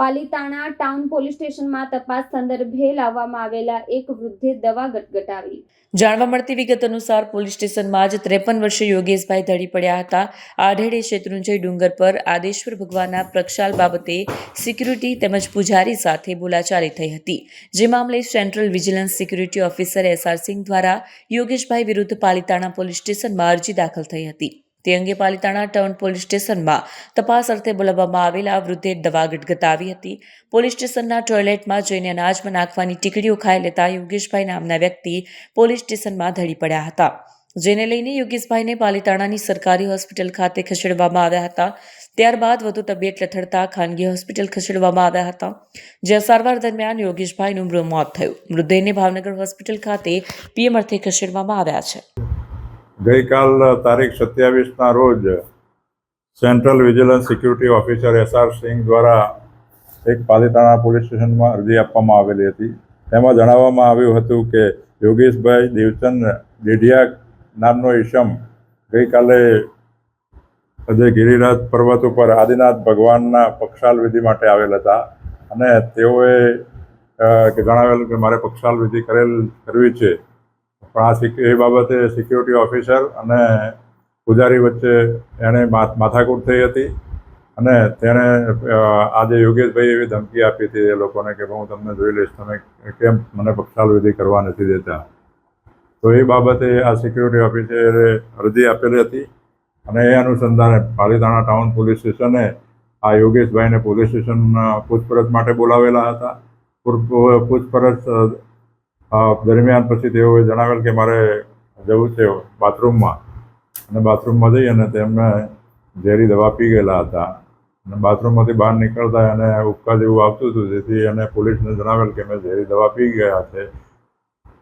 Palitana town police સ્ટેશનમાં તપાસ સંદર્ભે લાવવામાં આવેલા એક વૃદ્ધે દવા ગટગટાવી. જાણવા મળતી વિગત અનુસાર પોલીસ સ્ટેશનમાં જ ત્રેપન વર્ષીય યોગેશભાઈ ધડી પડ્યા હતા. આઢેડે શેત્રુંજય ડુંગર પર આદેશ્વર ભગવાનના પ્રક્ષાલ બાબતે સિક્યુરિટી તેમજ પૂજારી સાથે બોલાચાલી થઈ હતી. જે મામલે central vigilance security officer S R Singh દ્વારા યોગેશભાઈ વિરુદ્ધ પાલિતાણા પોલીસ સ્ટેશનમાં અરજી દાખલ થઈ હતી. તે અંગે પાલિતાણા ટાઉન પોલીસ સ્ટેશનમાં તપાસ અર્થે બોલાવવામાં આવેલા વૃદ્ધે દવા ગટગટાવી હતી. પોલીસ સ્ટેશનના ટોયલેટમાં જઈને અનાજમાં નાખવાની ટીકડીઓ ખાઈ લેતા યોગેશભાઈ નામના વ્યક્તિ પોલીસ સ્ટેશનમાં ધડી પડ્યા હતા. જેને લઈને યોગેશભાઈને પાલિતાણાની સરકારી હોસ્પિટલ ખાતે ખસેડવામાં આવ્યા હતા. ત્યારબાદ વધુ તબિયત લથડતા ખાનગી હોસ્પિટલ ખસેડવામાં આવ્યા હતા. જ્યાં સારવાર દરમિયાન યોગેશભાઈનું મોત થયું. મૃતદેહને ભાવનગર હોસ્પિટલ ખાતે પીએમ અર્થે ખસેડવામાં આવ્યા છે. ગઈકાલ તારીખ સત્યાવીસના રોજ central vigilance security officer S R Singh દ્વારા એક પાલિતાણા પોલીસ સ્ટેશનમાં અરજી આપવામાં આવેલી હતી. તેમાં જણાવવામાં આવ્યું હતું કે યોગેશભાઈ દેવચંદ ડેઢિયા નામનો ઈશમ ગઈકાલે જે ગિરિરાજ પર્વત ઉપર આદિનાથ ભગવાનના પક્ષાલ વિધિ માટે આવેલ હતા અને તેઓએ જણાવેલ કે મારે પક્ષાલ વિધિ કરેલ, કરવી છે. પણ આ એ બાબતે સિક્યુરિટી ઓફિસર અને પૂજારી વચ્ચે એણે માથાકૂટ થઈ હતી. અને તેણે આજે યોગેશભાઈ એવી ધમકી આપી હતી એ લોકોને કે હું તમને જોઈ લઈશ, તમે કેમ મને પક્ષાલ વિધિ કરવા નથી દેતા? તો એ બાબતે આ સિક્યુરિટી ઓફિસરે અરજી આપેલી હતી અને એ અનુસંધાને પાલીતાણા ટાઉન પોલીસ સ્ટેશને આ યોગેશભાઈને પોલીસ સ્ટેશન પૂછપરછ માટે બોલાવેલા હતા. પૂર- પૂછપરછ દરમિયાન પછી તેઓએ જણાવેલ કે મારે જવું છે બાથરૂમમાં. અને બાથરૂમમાં જઈ અને તેમને ઝેરી દવા પી ગયેલા હતા. અને બાથરૂમમાંથી બહાર નીકળતા એને ઉપકા જેવું આવતું હતું. જેથી એને પોલીસને જણાવેલ કે મેં ઝેરી દવા પી ગયા છે.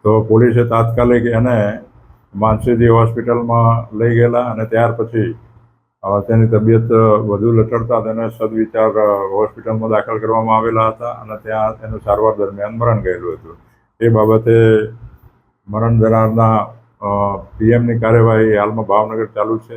તો પોલીસે તાત્કાલિક એને માનસીજી હોસ્પિટલમાં લઈ ગયેલા અને ત્યાર પછી તેની તબિયત વધુ લટડતા તેને સદવિચાર હોસ્પિટલમાં દાખલ કરવામાં આવેલા હતા અને ત્યાં તેનું સારવાર દરમિયાન મરણ ગયેલું હતું. એ બાબતે મરણ જનારના પીએમની કાર્યવાહી હાલમાં ભાવનગર ચાલુ છે.